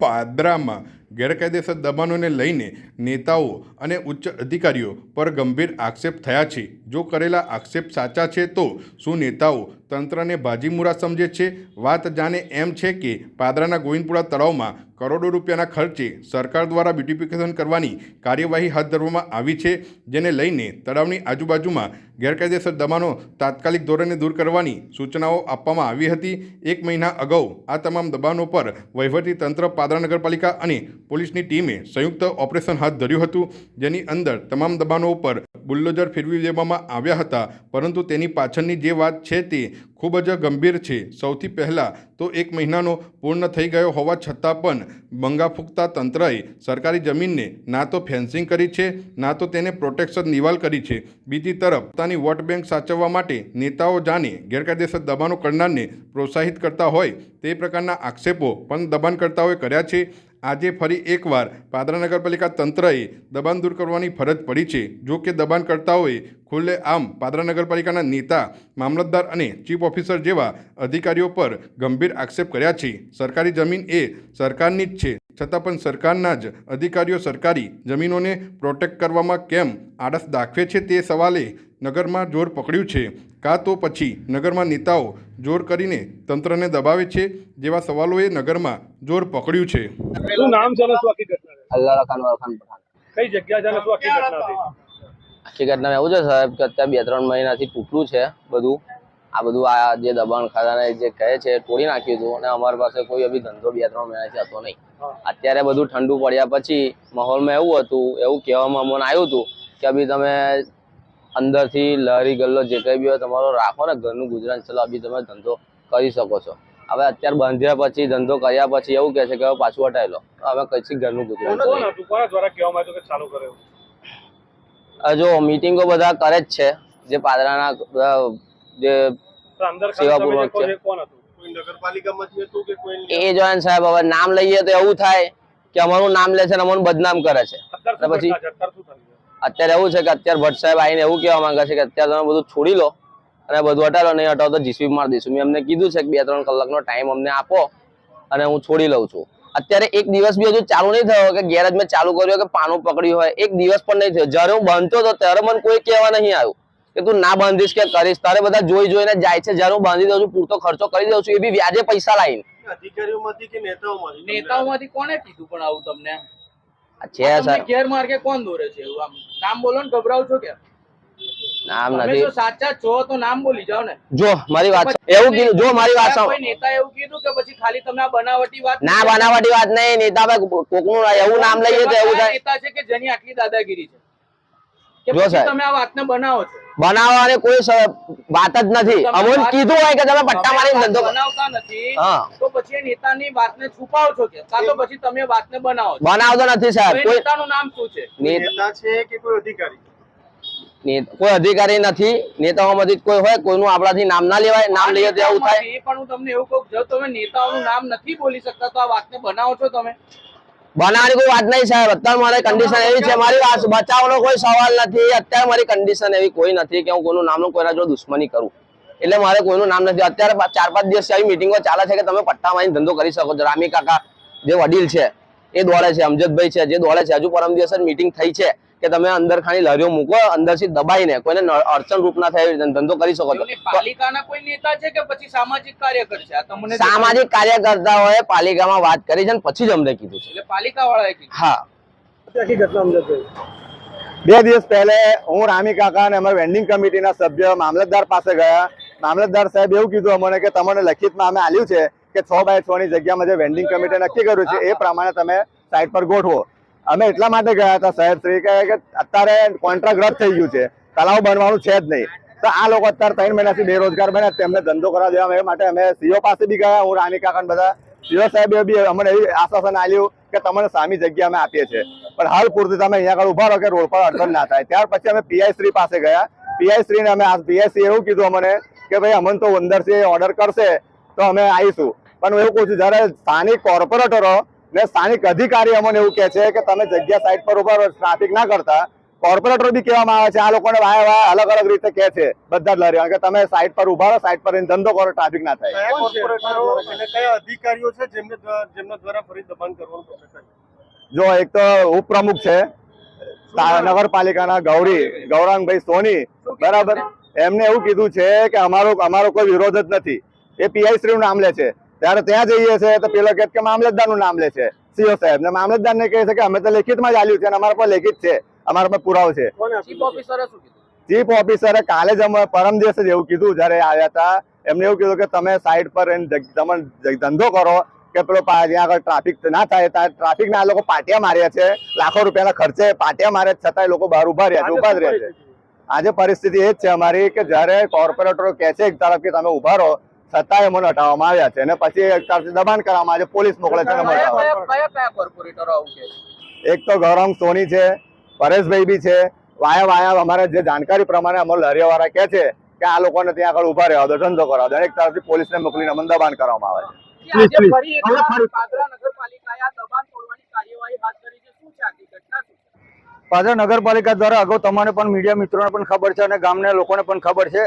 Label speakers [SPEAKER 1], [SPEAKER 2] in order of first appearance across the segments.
[SPEAKER 1] પાદરામાં ગેરકાયદેસર દબાણોને લઈને નેતાઓ અને ઉચ્ચ અધિકારીઓ પર ગંભીર આક્ષેપ થયા છે. જો કરેલા આક્ષેપ સાચા છે તો શું નેતાઓ તંત્રને બાજીમુરા સમજે છે. વાત જાણે એમ છે કે પાદરાના ગોવિંદપુરા તળાવમાં કરોડો રૂપિયાના ખર્ચે સરકાર દ્વારા બ્યુટિફિકેશન કરવાની કાર્યવાહી હાથ ધરવામાં આવી છે, જેને લઈને તળાવની આજુબાજુમાં ગેરકાયદેસર દબાણો તાત્કાલિક ધોરણે દૂર કરવાની સૂચનાઓ આપવામાં આવી હતી. એક મહિના અગાઉ આ તમામ દબાણો પર વહીવટી તંત્ર, પાદરા નગરપાલિકા અને પોલીસની ટીમે સંયુક્ત ઓપરેશન હાથ ધર્યું હતું, જેની અંદર તમામ દબાણો ઉપર બુલ્ડોઝર ફેરવી દેવામાં આવ્યા હતા. પરંતુ તેની પાછળની જે વાત છે તે ખૂબ જ ગંભીર છે. સૌથી પહેલાં તો એક મહિનાનો પૂર્ણ થઈ ગયો હોવા છતાં પણ બંગા ફૂંકતા તંત્રએ સરકારી જમીનને ના તો ફેન્સિંગ કરી છે, ના તો તેને પ્રોટેક્શન નિવાલ કરી છે. બીજી તરફ, પોતાની વોટ બેંક સાચવવા માટે નેતાઓ જાણે ગેરકાયદેસર દબાણો કરનારને પ્રોત્સાહિત કરતા હોય તે પ્રકારના આક્ષેપો પણ દબાણકર્તાઓએ કર્યા છે. આજે ફરી એકવાર પાદરા નગરપાલિકા તંત્રએ દબાણ દૂર કરવાની ફરજ પડી છે. જો કે દબાણકર્તાઓએ ખુલ્લે આમ પાદરા નગરપાલિકાના નેતા, મામલતદાર અને ચીફ ઓફિસર જેવા અધિકારીઓ પર ગંભીર આક્ષેપ કર્યા છે. સરકારી જમીન એ સરકારની જ છે. છતાં પણ સરકારના જ અધિકારીઓ સરકારી જમીનોને પ્રોટેક્ટ કરવામાં કેમ આળસ દાખવે છે તે સવાલે નગરમાં જોર પકડ્યું છે. કાં તો પછી નગરમાં નેતાઓ જોર કરીને તંત્રને દબાવે છે જેવા સવાલોએ નગરમાં જોર પકડ્યું છે.
[SPEAKER 2] શું નામ કઈ જગ્યા
[SPEAKER 3] એવું છે સાહેબ કે અત્યારે બે ત્રણ મહિનાથી તૂટલું છે બધું. આ બધું આ જે દબાણ ખાતાને જે કહે છે એ તોડી નાખ્યું હતું અને અમારી પાસે કોઈ અભી ધંધો બે ત્રણ મહિનાથી હતો નહીં. અત્યારે બધું ઠંડુ પડ્યા પછી માહોલમાં એવું હતું એવું કહેવામાં મને આવ્યું હતું કે અભી તમે અંદરથી લહેરી ગલ્લો જે કંઈ બી હોય તમારો રાખો ને ઘરનું ગુજરાન. ચલો બી તમે ધંધો કરી શકો છો. હવે અત્યારે બાંધ્યા પછી ધંધો કર્યા પછી એવું કહે છે કે હવે પાછું હટાવી લો. હવે કઈ ઘરનું ગુજરાન
[SPEAKER 2] કોણ
[SPEAKER 3] કરીએ?
[SPEAKER 2] હતું? કોના દ્વારા કહેવામાં આવ્યું કે ચાલુ કર્યો
[SPEAKER 3] આ જો મીટિંગો બધા કરે જ છે. જે પાદરાના જે સેવાપૂર્વક છે.
[SPEAKER 2] એ કોણ હતું? કોઈ નગરપાલિકામાંથી હતું કે કોઈ
[SPEAKER 3] એ જોઈને સાહેબ હવે નામ લઈએ તો એવું થાય કે અમારું નામ લે છે ને અમને બદનામ કરે છે. પછી-
[SPEAKER 2] છે? અત્યારે
[SPEAKER 3] એવું છે કે અત્યારે ભટ્ટ સાહેબ આવીને એવું કહેવા માંગે છે કે અત્યારે તમે બધું છોડી લો અને બધું હટાડો નહીં હટાવો તો જીસીબી મારી દઈશું. મેં એમને કીધું છે કે બે ત્રણ કલાકનો ટાઈમ અમને આપો અને હું છોડી લઉં છું. અત્યારે એક દિવસ બી હજુ ચાલુ નહીં થયો કે ગેરેજ મેં ચાલુ કર્યું કે પાનું પકડ્યું હોય એક દિવસ પણ નહીં થયો. જ્યારે હું બાંધતો હતો ત્યારે મને કોઈ કહેવા નહીં આવ્યું કે તું ના બાંધીશ કે કરીશ. તારે બધા જોઈ જોઈને જાય છે. જ્યારે હું બાંધી દઉં છું પૂરતો ખર્ચો કરી દઉં છું. એ બી વ્યાજે પૈસા લાવીને
[SPEAKER 2] અધિકારીઓમાંથી કે નેતાઓમાંથી?
[SPEAKER 4] નેતાઓમાંથી કોને કીધું પણ આવું તમને?
[SPEAKER 3] છે સર.
[SPEAKER 4] ગેરમાર્ગે કોણ દોરે છે એવું આમ? નામ બોલો ને ગભરાવ છો કે?
[SPEAKER 3] નામ નથી.
[SPEAKER 4] જો સાચા છો તો નામ બોલી જાવ ને.
[SPEAKER 3] જો મારી વાત એવું કીધું જો મારી વાત.
[SPEAKER 4] કોઈ નેતા એવું કીધું કે પછી ખાલી તમે આ બનાવટી વાત
[SPEAKER 3] ના બનાવટી વાત નહીં નેતા ભાઈ કોકનું એવું નામ લઈએ તો એવું થાય.
[SPEAKER 4] નેતા છે કે જેની આટલી દાદાગીરી છે? કે
[SPEAKER 3] જો
[SPEAKER 4] પછી તમે આ વાતને બનાવો છો?
[SPEAKER 3] બનાવવાની કોઈ વાત જ નથી.
[SPEAKER 4] તમે
[SPEAKER 3] કીધું હોય કે તમે પટ્ટા
[SPEAKER 4] મારી
[SPEAKER 3] ધંધો
[SPEAKER 4] બનાવતા નથી તો પછી નેતાની વાતને છુપાવો છો કે? કાં તો પછી તમે વાતને બનાવો
[SPEAKER 3] બનાવતો નથી સાહેબ. કોઈ
[SPEAKER 4] નેતાનું નામ શું છે?
[SPEAKER 2] નેતા છે કે કોઈ અધિકારી?
[SPEAKER 3] કોઈ અધિકારી નથી. નેતાઓમાંથી કોઈ હોય કોઈનું આપણાથી નામ ના લેવાય નામ લઈએ તો એવું થાય.
[SPEAKER 4] એ પણ હું તમને એવું કહું જો તમે નેતાઓનું નામ નથી બોલી શકતા તો આ વાતને બનાવો છો તમે?
[SPEAKER 3] બનાવવાની કોઈ વાત નહીં સાહેબ. અત્યારે મારી કન્ડિશન એવી છે, મારી વાત બચાવવાનો કોઈ સવાલ નથી. અત્યારે મારી કન્ડિશન એવી કોઈ નથી કે હું કોઈનું નામનું કોઈના જોડે દુશ્મની કરું. એટલે મારે કોઈનું નામ નથી. અત્યારે ચાર પાંચ દિવસ આવી મિટિંગો ચાલે છે કે તમે પટ્ટા મારીને ધંધો કરી શકો છો. રામી કાકા જે વડીલ છે, એ દોડે છે, અમજદભાઈ છે, જે દોડે છે. હજુ પરમ દિવસ મિટિંગ થઈ છે. કે તમે અંદર ખાલી લારીઓ મૂકો અંદરથી દબાઈને કોઈને ન- અડચણ રૂપ ના થાય ધંધો કરી શકો છો.
[SPEAKER 4] પાલિકાના કોઈ નેતા છે કે પછી સામાજિક કાર્યકર છે? તમને
[SPEAKER 3] સામાજિક કાર્યકર્તાઓએ પાલિકામાં વાત કરી છે અને પછી જ અમને કીધું છે.
[SPEAKER 4] એટલે પાલિકા વાળાએ કીધું?
[SPEAKER 3] હા.
[SPEAKER 2] આખી ઘટના અંદર
[SPEAKER 5] બે દિવસ પહેલે હું રામી કાકા અને અમારા વેન્ડિંગ કમિટીના સભ્ય મામલતદાર પાસે ગયા. મામલતદાર સાહેબ એવું કીધું અમને કે તમને લખિતમાં અમે આલ્યું છે કે છ બાય છ ની જગ્યામાં જે વેન્ડિંગ કમિટી નક્કી કર્યું છે એ પ્રમાણે તમે સાઈડ પર ગોઠવો. અમે એટલા માટે ગયા હતા સાહેબ શ્રી કે અત્યારે કોન્ટ્રાક્ટ રદ થઈ ગયું છે. તલાવ બનવાનું છે જ નહીં. તો આ લોકો અત્યારે ત્રણ મહિનાથી બેરોજગાર બન્યા તેમને ધંધો કરવા દેવા માટે અમે સીઓ પાસે બી ગયા. હું રાની કાકા બધા. સીઓ સાહેબે બી અમને એવી આશ્વાસન આપ્યું કે તમને સામી જગ્યા અમે આપીએ છીએ. પણ હાલ પૂરતી તમે અહીંયા આગળ ઊભા રહો કે રોડ પર અડચણ ના થાય. ત્યાર પછી અમે પીઆઈ શ્રી પાસે ગયા. પીઆઈ શ્રીને અમે પીઆઈ શ્રી એવું કીધું અમને કે ભાઈ અમને તો અંદરથી ઓર્ડર કરશે તો અમે આવીશું. પણ હું એવું કહું છું, જ્યારે સ્થાનિક કોર્પોરેટરો ને સ્થાનિક અધિકારી અમને એવું કહે છે કે તમે જગ્યા સાઈડ પર ઊભા ટ્રાફિક ના કરતા કોર્પોરેટર બી કહેવામાં આવે છે આ લોકોને વાય વાય અલગ અલગ રીતે કહે છે બધા જ લહેરી કે તમે સાઈડ પર ઊભા રહો સાઈડ પર ધંધો કરો ટ્રાફિક ના થાય.
[SPEAKER 2] કયા અધિકારીઓ છે જેમને જેમના દ્વારા ફરી દબાણ કરવાનું
[SPEAKER 5] જો એક તો ઉપપ્રમુખ છે નગરપાલિકાના ગૌરી ગૌરાંગભાઈ સોની બરાબર. એમને એવું કીધું છે કે અમારો અમારો કોઈ વિરોધ જ નથી. એ પીઆઈ શ્રી નું નામ લે છે. ત્યારે ત્યાં જઈએ છે તો પેલો કે મામલતદારનું નામ લે છે સીઓ સાહેબ. ને મામલતદાર ને કહે છે કે અમે તો લેખિતમાં જ આલ્યું છે અને અમારા પર લેખિત છે અમારા પર પુરાવો છે.
[SPEAKER 4] ચીફ ઓફિસરે શું કીધું?
[SPEAKER 5] ચીફ ઓફિસરે કાલે જ અમે પરમ દિવસે જ એવું કીધું જ્યારે આવ્યા હતા. એમને એવું કીધું કે તમે સાઈડ પર રહીને તમે ધંધો કરો કે પેલો પા- જ્યાં આગળ ટ્રાફિક ના થાય ત્યાં ટ્રાફિકના આ લોકો પાટિયા માર્યા છે લાખો રૂપિયાના ખર્ચે પાટિયા મારે છતાંય લોકો બહાર ઊભા રહ્યા છે ઊભા જ રહ્યા છે. આજે પરિસ્થિતિ એ જ છે અમારી કે જ્યારે કોર્પોરેટરો કહે છે એક તરફ કે તમે ઊભા રહો છતાંય મને હટાવવામાં આવ્યા છે. અને પછી દબાણ કરવામાં આવે છે. પોલીસ મોકલે છે
[SPEAKER 4] કે?
[SPEAKER 5] એક તો ગૌરંગ સોની છે પરેશભાઈ બી છે. વાયા વાયા અમારે જે જાણકારી પ્રમાણે અમારે લહેરિયાવાળા કહે છે કે આ લોકોને ત્યાં આગળ ઊભા રહેવા દો ધંધો કરવા દો. અને એક તરફથી પોલીસને મોકલીને અમને દબાણ કરવામાં આવે છે.
[SPEAKER 4] કે આજે ફરી એકવાર પાદરા નગરપાલિકાએ આ દબાણ તોડવાની કાર્યવાહી હાથ ધરી છે. શું છે આખી ઘટના શું છે?
[SPEAKER 6] પાદરા નગરપાલિકા દ્વારા અગાઉ તમને પણ મીડિયા મિત્રોને પણ ખબર છે અને ગામના લોકોને પણ ખબર છે.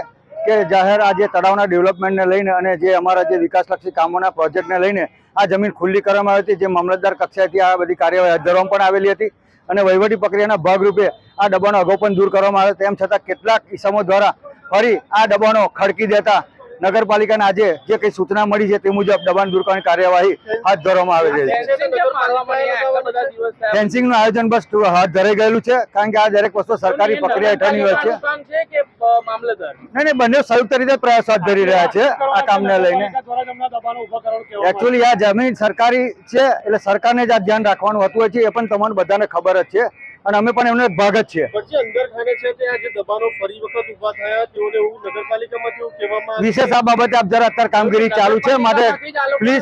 [SPEAKER 6] કે જાહેર આ જે તળાવના ડેવલપમેન્ટને લઈને અને જે અમારા જે વિકાસલક્ષી કામોના પ્રોજેક્ટને લઈને આ જમીન ખુલ્લી કરવામાં આવી હતી, જે મામલતદાર કક્ષાએથી આ બધી કાર્યવાહી હાથ ધરવામાં પણ આવેલી હતી અને વહીવટી પ્રક્રિયાના ભાગરૂપે આ દબાણો અગાઉ પણ દૂર કરવામાં આવે તેમ છતાં કેટલાક ઇસમો દ્વારા ફરી આ દબાણો ખડકી દેતા નગરપાલિકાને આજે જે કંઈ સૂચના મળી છે તે મુજબ દબાણ દૂર કરવાની કાર્યવાહી હાથ ધરવામાં આવે છે.
[SPEAKER 4] ફેન્સિંગ.
[SPEAKER 6] ફેન્સિંગનું આયોજન બસ હાથ ધરાઈ ગયેલું છે કારણ કે આ દરેક વસ્તુ સરકારી પ્રક્રિયા હેઠળની હોય છે. નહીં નહીં બંને સંયુક્ત રીતે પ્રયાસ હાથ ધરી રહ્યા છે આ કામને લઈને. એકચ્યુઅલી આ જમીન સરકારી છે એટલે સરકારને જ આ ધ્યાન રાખવાનું હોતું હોય છે એ પણ તમને બધાને ખબર જ છે. અને અમે પણ એમને ભાગ જ છે
[SPEAKER 2] આવ્યું. પણ જે અંદર ખાને છે ત્યાં જે દબાણો ફરી વખત ઊભા થયા તેઓને એવું નગરપાલિકામાંથી એવું કહેવામાં આવ્યું
[SPEAKER 6] વિશેષ આ બાબતે આપ જરા અત્યારે કામગીરી ચાલુ છે માટે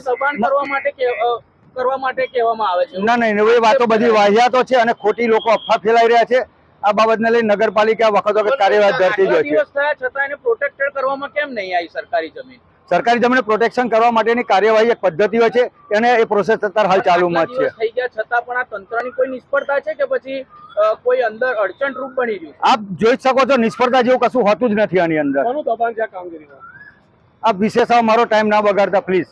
[SPEAKER 4] દબાણ કરવા માટે કે અ, કરવા માટે કહેવામાં આવે છે?
[SPEAKER 6] ના નહીં એ વાતો બધી વાહિયાતો છે અને ખોટી લોકો અફવા ફેલાઈ રહ્યા છે. આ બાબતને લઈ નગરપાલિકા વખત વખત કાર્યવાહી ધરતી જ હોય છે.
[SPEAKER 4] છતાં એને પ્રોટેક્ટેડ કરવામાં કેમ નહીં આવી સરકારી જમીન?
[SPEAKER 6] સરકારી જમીન પ્રોટેક્શન કરવા માટેની કાર્યવાહી એક પદ્ધતિ હોય છે અને એ પ્રોસેસ અત્યારે હાલ ચાલુમાં જ છે.
[SPEAKER 4] થઈ ગયા છતાં પણ આ તંત્રની કોઈ નિષ્ફળતા છે કે પછી કોઈ અંદર અડચણ રૂપ બની રહ્યું
[SPEAKER 6] આપ જોઈ શકો છો નિષ્ફળતા જેવું કશું હોતું જ નથી આની અંદર.
[SPEAKER 2] દબાણ છે આ કામગીરીમાં?
[SPEAKER 6] આપ વિશેષ મારો ટાઈમ ના બગાડતા પ્લીઝ